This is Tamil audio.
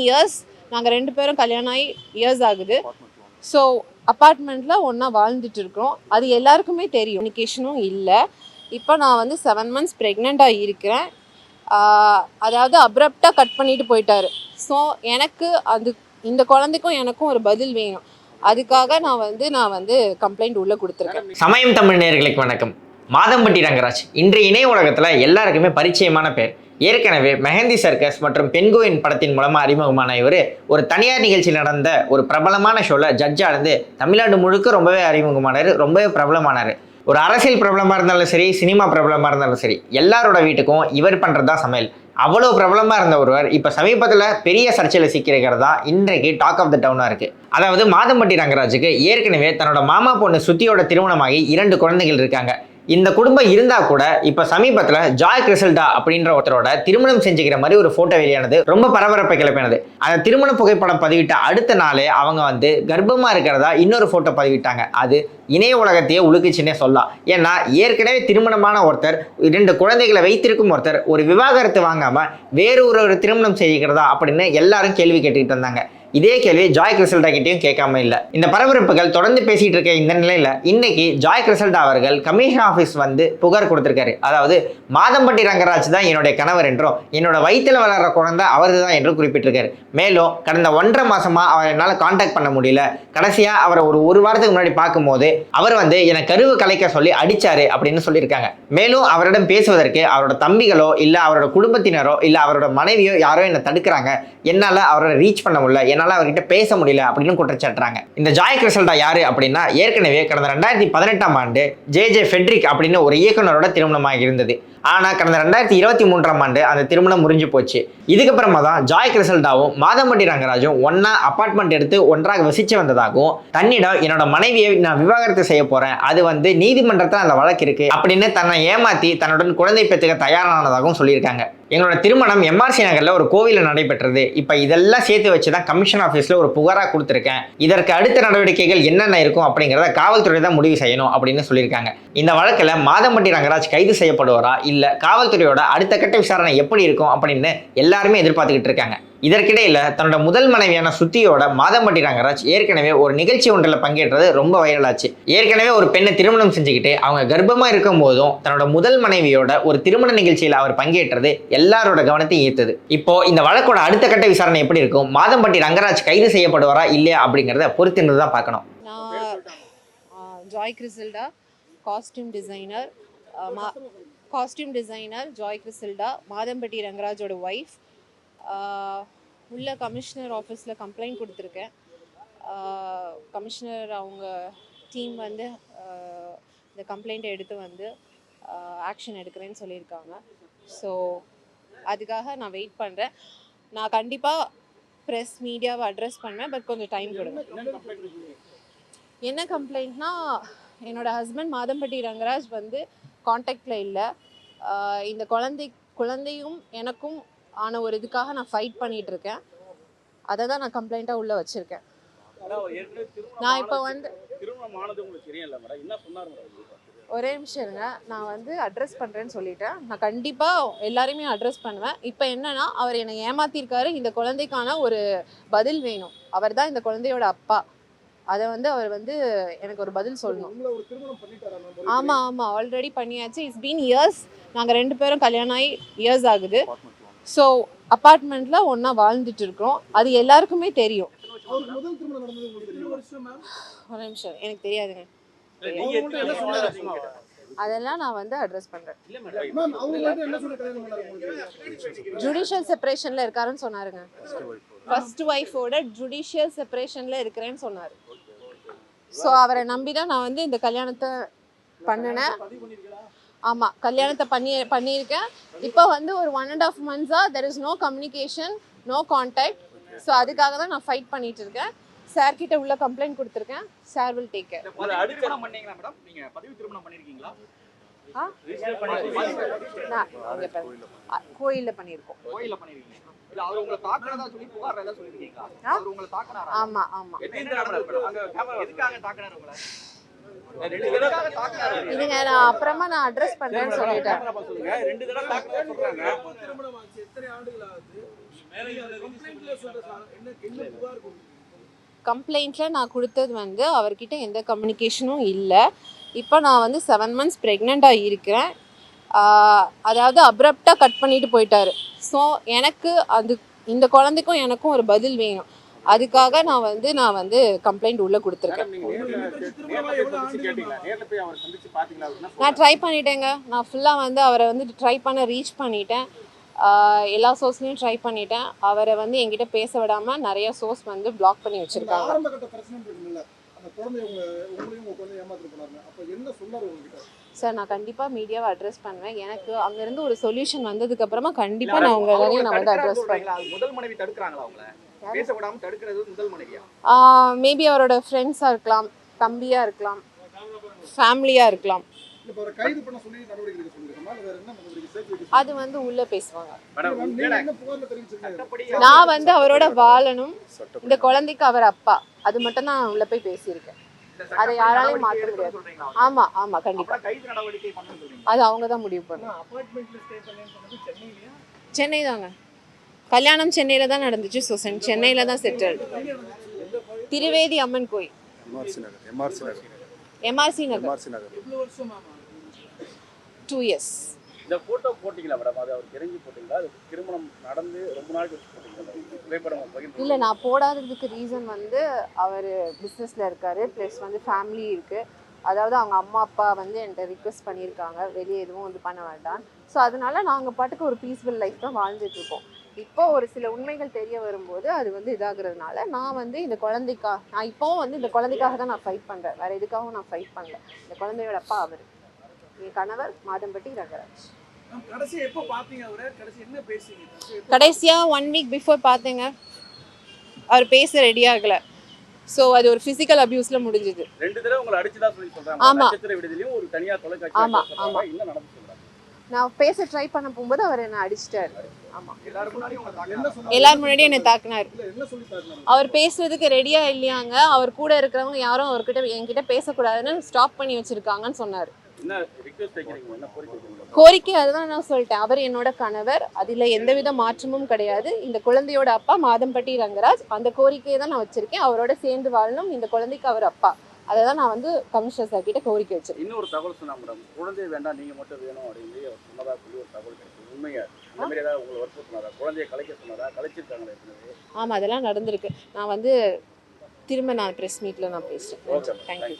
இயர்ஸ் நாங்கள் ரெண்டு பேரும் கல்யாணம் ஆகி இயர்ஸ் ஆகுது. ஸோ அப்பார்ட்மெண்ட்டில் ஒன்றா வாழ்ந்துட்டு இருக்கோம் அது எல்லாருக்குமே தெரியும். கம்யூனிகேஷனும் இல்லை. இப்போ நான் வந்து செவன் மந்த்ஸ் ப்ரெக்னெண்ட்டாக இருக்கிறேன். அதாவது அப்ரப்டாக கட் பண்ணிட்டு போயிட்டாரு. ஸோ எனக்கு அது இந்த குழந்தைக்கும் எனக்கும் ஒரு பதில் வேணும். அதுக்காக நான் வந்து நான் வந்து கம்ப்ளைண்ட் உள்ளே கொடுத்துருக்கேன். சமயம் தமிழ் நேர்களுக்கு வணக்கம். மாதம்பட்டி ரங்கராஜ் இன்றைய இணைய உலகத்தில் எல்லாருக்குமே பரிச்சயமான பேர். ஏற்கனவே மெஹந்தி சர்க்கஸ் மற்றும் பெண்கோயின் படத்தின் மூலமாக அறிமுகமான இவர் ஒரு தனியார் நிகழ்ச்சியில் நடந்த ஒரு பிரபலமான ஷோவில் ஜட்ஜாக இருந்து தமிழ்நாடு முழுக்க ரொம்பவே அறிமுகமானார் ரொம்பவே பிரபலமானார். ஒரு அரசியல் பிரபலமாக இருந்தாலும் சரி சினிமா பிரபலமாக இருந்தாலும் சரி எல்லாரோட வீட்டுக்கும் இவர் பண்ணுறது தான் சமையல். அவ்வளோ பிரபலமாக இருந்த ஒருவர் இப்போ சமீபத்தில் பெரிய சர்ச்சையில் சிக்கிருக்கிறது தான் இன்றைக்கு டாக் ஆஃப் த டவுனாக இருக்குது அதாவது மாதம்பட்டி ரங்கராஜுக்கு ஏற்கனவே தன்னோட மாமா பொண்ணு சுத்தியோட திருமணமாகி இரண்டு குழந்தைகள் இருக்காங்க. இந்த குடும்பம் இருந்தா கூட இப்ப சமீபத்துல ஜாய் கிறிசல்டா அப்படின்ற ஒருத்தரோட திருமணம் செஞ்சுக்கிற மாதிரி ஒரு போட்டோ வெளியானது ரொம்ப பரபரப்பை கிளப்பினது. அந்த திருமண புகைப்படம் பதிவிட்ட அடுத்த நாளே அவங்க வந்து கர்ப்பமா இருக்கிறதா இன்னொரு போட்டோ பதிவிட்டாங்க. அது இணைய உலகத்தையே உழுக்குச்சுன்னே சொல்லலாம். ஏன்னா ஏற்கனவே திருமணமான ஒருத்தர் இரண்டு குழந்தைகளை வைத்திருக்கும் ஒருத்தர் ஒரு விவாகரத்து வாங்காம வேறு ஒரு ஒரு திருமணம் செய்கிறதா அப்படின்னு எல்லாரும் கேள்வி கேட்டுக்கிட்டு இருந்தாங்க. இதே கேள்வி ஜாய் கிறிசல்டா கிட்டையும் கேட்காம இல்லை. இந்த பரபரப்புகள் தொடர்ந்து பேசிட்டு இருக்க இந்த நிலையில இன்னைக்கு ஜாய் கிறிசல்டா அவர்கள் கமிஷன் ஆஃபீஸ் வந்து புகார் கொடுத்திருக்காரு. அதாவது மாதம்பட்டி ரங்கராஜ் தான் என்னுடைய கணவர் என்றும் என்னோட வயிற்றில் வளர்ற குழந்தை அவரது தான் என்றும் குறிப்பிட்டிருக்காரு. மேலும் கடந்த ஒன்றரை மாசமா அவர் என்னால் காண்டாக்ட் பண்ண முடியல. கடைசியா அவரை ஒரு ஒரு வாரத்துக்கு முன்னாடி பார்க்கும்போது அவர் வந்து என்னை கருவு கலைக்க சொல்லி அடிச்சாரு அப்படின்னு சொல்லியிருக்காங்க. மேலும் அவரிடம் பேசுவதற்கு அவரோட தம்பிகளோ இல்லை அவரோட குடும்பத்தினரோ இல்லை அவரோட மனைவியோ யாரோ என்னை தடுக்கிறாங்க. என்னால் அவரை ரீச் பண்ண முடியல. என்னால் அவர்கிட்ட பேச முடியல அப்படின்னு குற்றச்சாட்டுறாங்க. இந்த ஜாய் கிறிசல்டா யாரு அப்படின்னா ஏற்கனவே கடந்த ரெண்டாயிரத்தி பதினெட்டாம் ஆண்டு ஜே ஜே ஃபெட்ரிக் அப்படின்னு ஒரு இயக்குனரோட திருமணமாக இருந்தது. ஆனால் கடந்த ரெண்டாயிரத்தி இருபத்தி மூன்றாம் ஆண்டு அந்த திருமணம் முறிஞ்சு போச்சு. இதுக்கப்புறமா தான் ஜாய் கிரிசல்டாவும் மாதம்பட்டி ரங்கராஜும் ஒன்றா அப்பார்ட்மெண்ட் எடுத்து ஒன்றாக வசிச்சு வந்ததாகவும் தன்னிடம் என்னோட மனைவியை நான் விவாகரத்து செய்ய போறேன். அது வந்து நீதிமன்றத்தில் அந்த வழக்கு இருக்கு அப்படின்னு தன்னை ஏமாத்தி தன்னுடன் குழந்தை பெற்றுக்க தயாரானதாகவும் சொல்லியிருக்காங்க. எங்களோட திருமணம் எம்ஆர்சி நகரில் ஒரு கோவிலில் நடைபெற்றது. இப்போ இதெல்லாம் சேர்த்து வச்சு தான் கமிஷன் ஆஃபீஸில் ஒரு புகாராக கொடுத்துருக்கேன். இதற்கு அடுத்த நடவடிக்கைகள் என்னென்ன இருக்கும் அப்படிங்கிறத காவல்துறை தான் முடிவு செய்யணும் அப்படின்னு சொல்லியிருக்காங்க. இந்த வழக்கில் மாதம்பட்டி ரங்கராஜ் கைது செய்யப்படுவாரா இல்லை இல்லை. காவல்துறையோட அடுத்த கட்ட விசாரணை எப்படி இருக்கும் அப்படின்னு எல்லாருமே எதிர்பார்த்துக்கிட்டு இருக்காங்க. இதற்கிடையில் தன்னோட முதல் மனைவியான சுத்தியோட மாதம்பட்டி ரங்கராஜ் ஏற்கனவே ஒரு நிகழ்ச்சி ஒன்றில் பங்கேற்றது ரொம்ப வைரலாச்சு. ஏற்கனவே ஒரு பெண்ணை திருமணம் செஞ்சுக்கிட்டு அவங்க கர்ப்பமாக இருக்கும் போதும் தன்னோட முதல் மனைவியோட ஒரு திருமண நிகழ்ச்சியில் அவர் பங்கேற்றது எல்லாரோட கவனத்தையும் ஈர்த்தது. இப்போ இந்த வழக்கோட அடுத்த கட்ட விசாரணை எப்படி இருக்கும்? மாதம்பட்டி ரங்கராஜ் கைது செய்யப்படுவாரா இல்லையா அப்படிங்கிறத பொறுத்திருந்து தான் பார்க்கணும் Joy Crisilda costume designer costume designer Joy Crisilda Madhampatty ரங்கராஜோட wife உள்ள கமிஷனர் ஆஃபீஸில் கம்ப்ளைண்ட் கொடுத்துருக்கேன். கமிஷனர் அவங்க டீம் வந்து ஆஹ், இந்த கம்ப்ளைண்ட்டை எடுத்து வந்து ஆக்ஷன் எடுக்கிறேன்னு சொல்லியிருக்காங்க. ஸோ அதுக்காக நான் வெயிட் பண்ணுறேன் நான் கண்டிப்பாக ப்ரெஸ் மீடியாவை அட்ரஸ் பண்ணுவேன் பட் கொஞ்சம் டைம் கொடுங்க. என்ன கம்ப்ளைண்ட்னா என்னோட ஹஸ்பண்ட் மாதம்பட்டி ரங்கராஜ் வந்து காண்டாக்டில் இல்லை. இந்த குழந்தை குழந்தையும் எனக்கும் ஆன ஒரு இதுக்காக நான் ஃபைட் பண்ணிட்டு இருக்கேன் அதை தான் நான் கம்ப்ளைண்ட்டாக உள்ளே வச்சுருக்கேன். நான் இப்போ வந்து ஒரே நிமிஷம் இருங்க. நான் வந்து அட்ரஸ் பண்ணுறேன்னு சொல்லிட்டேன். நான் கண்டிப்பாக எல்லாரையுமே அட்ரஸ் பண்ணுவேன். இப்போ என்னன்னா அவர் என்னை ஏமாத்திருக்காரு. இந்த குழந்தைக்கான ஒரு பதில் வேணும். அவர் தான் இந்த குழந்தையோட அப்பா. அதை வந்து அவர் வந்து எனக்கு ஒரு பதில் சொல்லணும். ஆமாம் ஆமாம் ஆல்ரெடி பண்ணியாச்சு. இட்ஸ் பீன் இயர்ஸ் நாங்கள் ரெண்டு பேரும் கல்யாணம் ஆகி இயர்ஸ் ஆகுது. ஸோ அப்பார்ட்மெண்ட்டில் ஒன்றா வாழ்ந்துட்டு இருக்கோம் அது எல்லாருக்குமே தெரியும். அவருக்கு முதல் திருமணம் நடந்தது உங்களுக்கு தெரியும்? வருஷம் மேம் ஒரு நிமிஷம். எனக்கு தெரியாதுங்க. அதெல்லாம் நான் வந்து அட்ரஸ் உங்களுக்கு ஜுடிஷியல் செப்பரேஷனில் இருக்காருன்னு சொன்னாருங்க. ஃபர்ஸ்ட் ஒய்ஃபோட ஜுடிஷியல் செப்பரேஷனில் இருக்கிறேன்னு சொன்னார். ஸோ அவரை நம்பி தான் நான் வந்து இந்த கல்யாணத்தை பண்ணினேன். ஆமாம் கல்யாணத்தை பண்ணி பண்ணியிருக்கேன். இப்போ வந்து ஒரு one and half மந்த்ஸாக there is no communication no contact so அதுக்காக தான் நான் ஃபைட் பண்ணிட்டு இருக்கேன் சார் கிட்ட உள்ள கம்ப்ளைண்ட் கொடுத்துருக்கேன். சார் வில் டேக் கேர் கோயிலில் பண்ணியிருக்கோம். கோயில்ல பண்ணிருக்கீங்க இல்ல அவர் உங்களை தாக்குறதா சொல்லி புகார் ஏதாவது சொல்லிருக்கீங்களா? ஆ? அவர் உங்களை தாக்குனாரா? ஆமாம் ஆமாம் எத்தனை தடவை மேடம் அங்க கேமரா எதுக்காக தாக்குனாரு உங்களை? ரெண்டு எதுக்காக தாக்குனாரு? இதுங்க நான் அப்புறமா நான் அட்ரஸ் பண்ணுறேன்னு சொல்லிட்டேன். கம்ப்ளைண்ட்டில் நான் கொடுத்தது வந்து அவர்கிட்ட எந்த கம்யூனிகேஷனும் இல்லை. இப்போ நான் வந்து செவன் மந்த்ஸ் ப்ரெக்னெண்ட்டாக இருக்கிறேன். அதாவது அப்ரப்டாக கட் பண்ணிட்டு போயிட்டாரு. ஸோ எனக்கு அது இந்த குழந்தைக்கும் எனக்கும் ஒரு பதில் வேணும். அதுக்காக நான் வந்து நான் வந்து கம்ப்ளைண்ட் உள்ளே கொடுத்துருக்கேன். நான் ட்ரை பண்ணிட்டேங்க. நான் ஃபுல்லாக வந்து அவரை வந்து ட்ரை பண்ண ரீச் பண்ணிட்டேன். எல்லா சோர்ஸ்லையும் ட்ரை பண்ணிட்டேன். அவரை வந்து என்கிட்ட பேச விடாமல் நிறைய சோர்ஸ் வந்து பிளாக் பண்ணி அந்த வச்சுருக்காங்க சார் நான் கண்டிப்பாக மீடியாவை அட்ரஸ் பண்ணுவேன். எனக்கு அங்கேருந்து ஒரு சொல்யூஷன் வந்ததுக்கு அப்புறமா இல்ல, கண்டிப்பாக நான் உங்க அவங்கள வேலையை நான் வந்து அட்ரஸ் பண்ணுவேன் முதல் மனைவி தடுக்கிறாங்களா அவங்கள? பேச விடாம தடுக்கிறது முதல் மனைவியா? மேபி அவரோட ஃப்ரெண்ட்ஸாக இருக்கலாம் தம்பியாக இருக்கலாம் ஃபேமிலியாக இருக்கலாம். அது வந்து உள்ளே பேசுவாங்க. நான் வந்து அவரோட வாழணும். இந்த குழந்தைக்கு அவர் அப்பா. அது மட்டும் தான் உள்ள போய் பேசியிருக்கேன். அதை யாராலையும் எடுக்கணும்னு முடியாது. நடவடிக்கை பண்ணணும்னு சொல்றீங்களா? அது அவங்க தான் முடிவு பண்ணும் சென்னையிலயா? சென்னை தாங்க கல்யாணம் சென்னையில் தான் நடந்துச்சு ஸோ சென்னையில் தான் செட்டில் திருவேதி அம்மன் கோயில். MRC Nagar MRC Nagar. MRC Nagar. MRC Nagar. எவ்வளவு வருஷம் ஆமா? டூ இயர்ஸ் இந்த போட்டோ போட்டீங்களா மேடம் அது அவருக்கு இறங்கி போட்டீங்களா? அது திருமணம் நடந்து ரொம்ப நாள் கழிச்சு போட்டீங்களா புகைப்படம் பகிர்ந்து இல்லை நான் போடாததுக்கு ரீசன் வந்து அவர் பிஸ்னஸில் இருக்காரு. ப்ளஸ் வந்து ஃபேமிலி இருக்குது அதாவது அவங்க அம்மா அப்பா வந்து என்கிட்ட ரிக்வெஸ்ட் பண்ணியிருக்காங்க. வெளியே எதுவும் வந்து பண்ண வேண்டாம். ஸோ அதனால நாங்கள் பாட்டுக்கு ஒரு பீஸ்ஃபுல் லைஃப் தான் வாழ்ந்துட்டு இருக்கோம் இப்போ ஒரு சில உண்மைகள் தெரிய வரும்போது அது வந்து இதாகிறதுனால நான் வந்து இந்த குழந்தைக்கா நான் இப்போவும் வந்து இந்த குழந்தைக்காக தான் நான் ஃபைட் பண்ணுறேன் வேறு எதுக்காகவும் நான் ஃபைட் பண்ணல. இந்த குழந்தையோட அப்பா அவர். என் கணவர் மாதம்பட்டி ரங்கராஜ். கடைசியாக ஒன் வீக் பிஃபோர் பார்த்தேங்க. அவர் பேச ரெடி ஆகலை. ஸோ அது ஒரு ஃபிசிக்கல் அபியூஸில் முடிஞ்சுது. ரெண்டு தடவை உங்களை அடிச்சுதான் சொல்லி சொல்றாங்க. ஆமா. நட்சத்திர விடுதலையும் ஒரு தனியார் தொலைக்காட்சி ஆமா, சொல்றாங்க. ஆமா. என்ன நடந்து நான் பேச ட்ரை பண்ண போகும்போது அவர் என்னை அடிச்சிட்டாரு. ஆமாம் எல்லாரும் முன்னாடியும் உங்களை என்ன தாக்குறாங்க. சொன்னாரு எல்லாரும் முன்னாடியும் என்னை தாக்குனார் இல்ல என்ன சொல்லி தாக்குனாரு? அவர் பேசுறதுக்கு ரெடியா இல்லையாங்க. அவர் கூட இருக்கிறவங்க யாரும் அவர்கிட்ட என்கிட்ட பேசக்கூடாதுன்னு ஸ்டாப் பண்ணி வச்சிருக்காங்கன்னு சொன்னார். கோரிக்கை அதுதான் நான் சொல்லிட்டேன். அவர் என்னோட கணவர் அதில் எந்தவித மாற்றமும் கிடையாது. இந்த குழந்தையோட அப்பா மாதம்பட்டி ரங்கராஜ் அந்த கோரிக்கையை தான் நான் வச்சிருக்கேன். அவரோட சேர்ந்து வாழணும் இந்த குழந்தைக்கு அவர் அப்பா. அதை தான் நான் வந்து கமிஷனர் சார் கிட்ட கோரிக்கை வச்சிருக்கேன். இன்னொரு தகவல் சொன்னா மேடம் குழந்தை வேண்டாம் நீங்க மட்டும் வேணும் அப்படின்னு அவர் சொன்னதா சொல்லி ஒரு தகவல் கிடைச்சது உண்மையா? இந்த மாதிரி ஏதாவது உங்களை வற்புறுத்தினாரா குழந்தைய கலைக்க சொன்னதா கலைச்சிருக்காங்களா ஆமாம் அதெல்லாம் நடந்திருக்கு. நான் வந்து திரும்ப நான் ப்ரெஸ் மீட்டில் நான் பேசுகிறேன் தேங்க்யூ